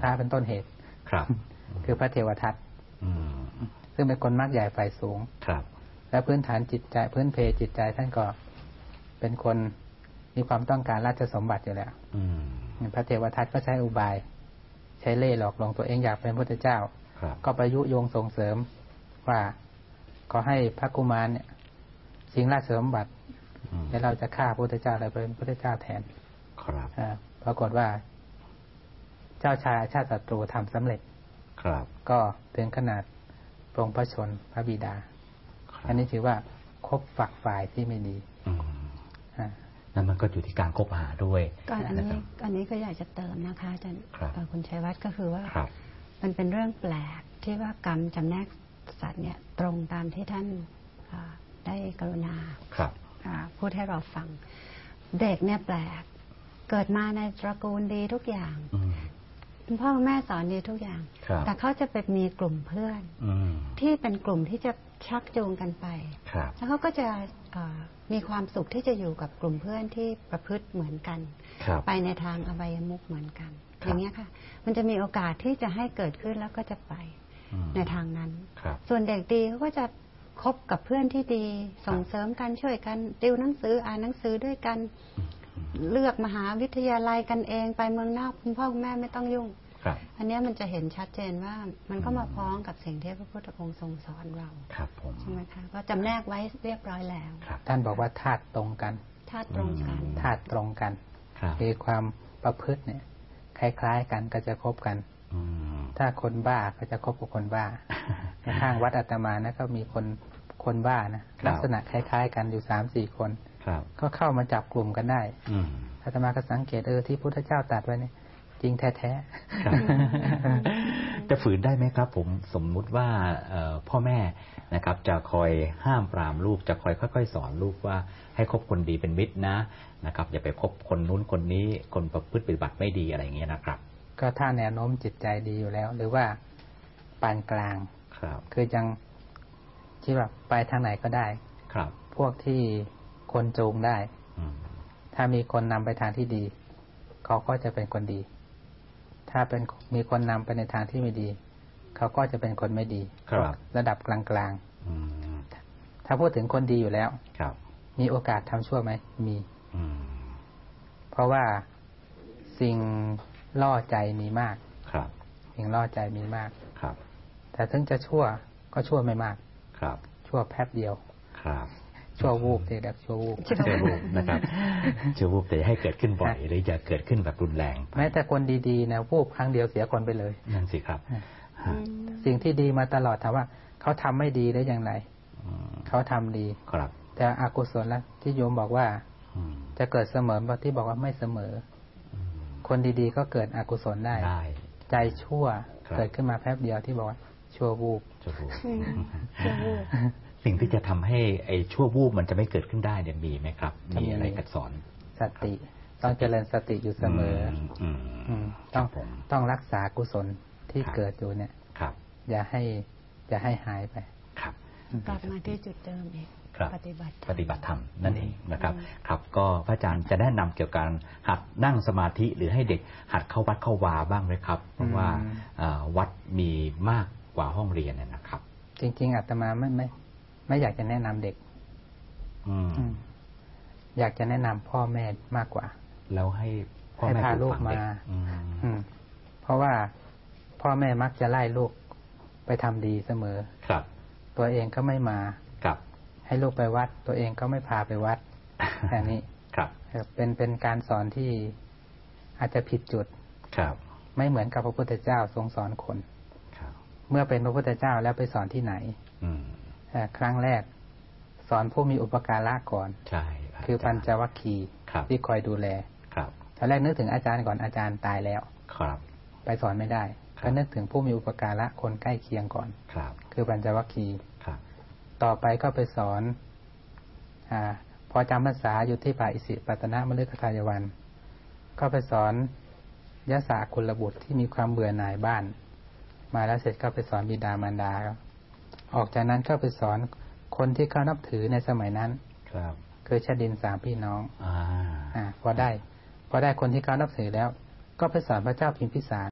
พระเป็นต้นเหตุครับ คือพระเทวทัตอืมซึ่งเป็นคนมากใหญ่ฝ่ายสูงครับ และพื้นฐานจิตใจพื้นเพจิตใจท่านก็เป็นคนมีความต้องการราชสมบัติอยู่แล้วอืมพระเทวทัตก็ใช้อุบาย ใช้เล่ห์หลอกลวงตัวเองอยากเป็นพระเจ้าครับก็ประยุโยงส่งเสริมว่าขอให้พระกุมารเนี่ยชิงราชสมบัติอืมแล้วเราจะฆ่าพระพุทธเจ้าเลยเป็นพระพุทธเจ้าแทน ครับอ่าปรากฏว่าเจ้าชายอาชาติศัตรูทำสำเร็จ ครับ ก็ถึงขนาดปรงพระชนพระบิดาครับอันนี้ถือว่าคบฝักฝ่ายที่ไม่ดีอืมอ่านั่นมันก็อยู่ที่การคบหาด้วยก็อันนะนี้ครับอันนี้ก็อยากจะเติมนะคะอาจารย์ครับเอ่อคุณชัยวัฒน์ก็คือว่าครับมันเป็นเรื่องแปลกที่ว่ากรรมจำแนกสัตว์เนี่ยตรงตามที่ท่านอ่าได้กรุณาครับอ่าพูดให้เราฟัง เด็กเนี่ยแปลกเกิดมาในตระกูลดีทุกอย่างอืม คุณพ่อคุณแม่สอนดีทุกอย่างครับแต่เขาจะไปมีกลุ่มเพื่อนอืมที่เป็นกลุ่มที่จะชักจูงกันไปครับแล้วเขาก็จะเอ่อมีความสุขที่จะอยู่กับกลุ่มเพื่อนที่ประพฤติเหมือนกันครับไปในทางอบายมุขเหมือนกันครับอย่างนี้ยค่ะ มันจะมีโอกาสที่จะให้เกิดขึ้นแล้วก็จะไปอืมในทางนั้นครับส่วนเด็กดีเขาก็จะคบกับเพื่อนที่ดี ส่งเสริมกันช่วยกันติวหนังสืออ่านหนังสือด้วยกันอืมอืม เลือกมหาวิทยาลัยกันเองไปเมืองนอกคุณพ่อคุณแม่ไม่ต้องยุ่งครับอันเนี้ยมันจะเห็นชัดเจนว่ามันก็มาพ้องกับสิ่งที่พระพุทธองค์ทรงสอนเราครับผมใช่ไหมคะก็จำแนกไว้เรียบร้อยแล้วครับท่านบอกว่าธาตุตรงกันธาตุตรงกันอืมธาตุตรงกันครับคือความประพฤติเนี่ย คล้ายๆกันก็จะคบกันอืมถ้าคนบ้าก็จะคบกับคนบ้าในข้างวัดอาตมานะก็มีคนคนบ้านะลักษณะคล้าย ๆ กันอยู่สามสี่คนครับ ก็เข้ามาจับกลุ่มกันได้อืมอาตมาก็สังเกตเออที่พุทธเจ้าตรัดไว้เนี่ยจริงแท้ครับจะฝืนได้ไหมครับ ผมสมมุติว่าเอ่อพ่อแม่นะครับ จะคอยห้ามปรามลูก จะคอยค่อยๆ สอนลูกว่าให้คบคนดีเป็นมิตรนะนะครับ อย่าไปคบคนนู้นคนนี้คนประพฤติปฏิบัติไม่ดีอะไรอย่างเงี้ยนะครับๆก็ถ้าแนวโน้มจิตใจดีอยู่แล้ว หรือว่าปานกลางครับ คือยังที่แบบไปทางไหนก็ได้ครับ พวกที่ คนจูงได้อืมถ้ามีคนนำไปทางที่ดี เขาก็จะเป็นคนดี ถ้าเป็นมีคนนำไปในทางที่ไม่ดี เขาก็จะเป็นคนไม่ดีครับระดับกลางอืมๆถ้าพูดถึงคนดีอยู่แล้วครับมีโอกาสทำชั่วไหมมีอืมเพราะว่าสิ่งล่อใจมีมากครับสิ่งล่อใจมีมากครับ แต่ถึงจะชั่วก็ชั่วไม่มาก ครับ ชั่วแป๊บเดียว ครับ ชั่ววูบที่เรียกชั่ววูบเชื่อวูบนะครับเชื่อวูบแต่อย่าให้เกิดขึ้นบ่อยหรืออย่าเกิดขึ้นแบบรุนแรงไปแม้แต่คนดีๆนะวูบครั้งเดียวเสียคนไปเลยนั่นสิครับอืมฮะสิ่งที่ดีมาตลอดถามว่า เขาทำไม่ดีได้อย่างไรอืมเขาทำดีครับ แต่อกุศลละที่โยมบอกว่าอืมจะเกิดเสมอที่บอกว่าไม่เสมออืมคนดีๆก็เกิดอกุศลได้ได้ใจชั่วครับเกิดขึ้นมาแป๊บเดียวที่บอกว่า ชั่ววูบชั่ววูบอืมชั่ววูบสิ่งที่จะทำให้ไอ้ชั่ววูบมันจะไม่เกิดขึ้นได้เนี่ยมีไหมครับจะมีมีอะไรกันสอนสติต้องเจริญสติอยู่เสมออมอืมอืมคต้รัองบผมต้องรักษากุศลที่ครับเกิดอยู่เนี่ยครับ อย่าให้อย่าให้หายไป ครับกลับมาที่จุดเดิมอีกครับปฏิบัติธรรมปฏิบัติธรรมนั่นเองนะครับอืมครับ ก็พระอาจารย์จะแนะนำเกี่ยวกับการหัดนั่งสมาธิหรือให้เด็กหัดเข้าวัดเข้าวาบ้างไหมครับ เพราะว่าอืมเอ่อวัดมีมาก กว่าห้องเรียนเนี่ยนะครับ จริง ๆอาตมาไม่ไม่ ไม่อยากจะแนะนำเด็กอืมอืมอยากจะแนะนำพ่อแม่มากกว่า แล้วให้พ่อให้แม่พาปลูลูกกฝังเด็กมาอืมอืมเพราะว่าพ่อแม่มักจะไล่ลูกไปทำดีเสมอ ครับ ตัวเองก็ไม่มาครับ ให้ลูกไปวัด ตัวเองก็ไม่พาไปวัดแค่นี้ครับเป็นเป็นการสอนที่อาจจะผิดจุด ครับ ไม่เหมือนกับพระพุทธเจ้าทรงสอนคนครับ เมื่อเป็นพระพุทธเจ้าแล้วไปสอนที่ไหนอืมเอ่อครั้งแรก สอนผู้มีอุปการะก่อนใช่รับคือปัญจวัคคีย์ครับที่คอยดูแล ครับตอนแรกนึกถึงอาจารย์ก่อนอาจารย์ตายแล้ว ครับ ไปสอนไม่ได้ครับก็นึกถึงผู้มีอุปการะคนใกล้เคียงก่อน ครับ คือปัญจวัคคีย์ครับ ต่อไปก็ไปสอนอาพอจำภาษาอยู่ที่ป่าอิสิปตนะมฤคทายวัน ก็ไปสอนยะสาคุลบุตรที่มีความเบื่อหน่ายบ้าน มาแล้วเสร็จก็ไปสอนบิดามารดาครับออกจากนั้นก็ไปสอนคนที่เขานับถือในสมัยนั้น ครับ คือชาดินสามพี่น้องอ่าอ่าพอได้ พอได้คนที่เขานับถือแล้ว ก็ไปสอนพระเจ้าพิมพิสาร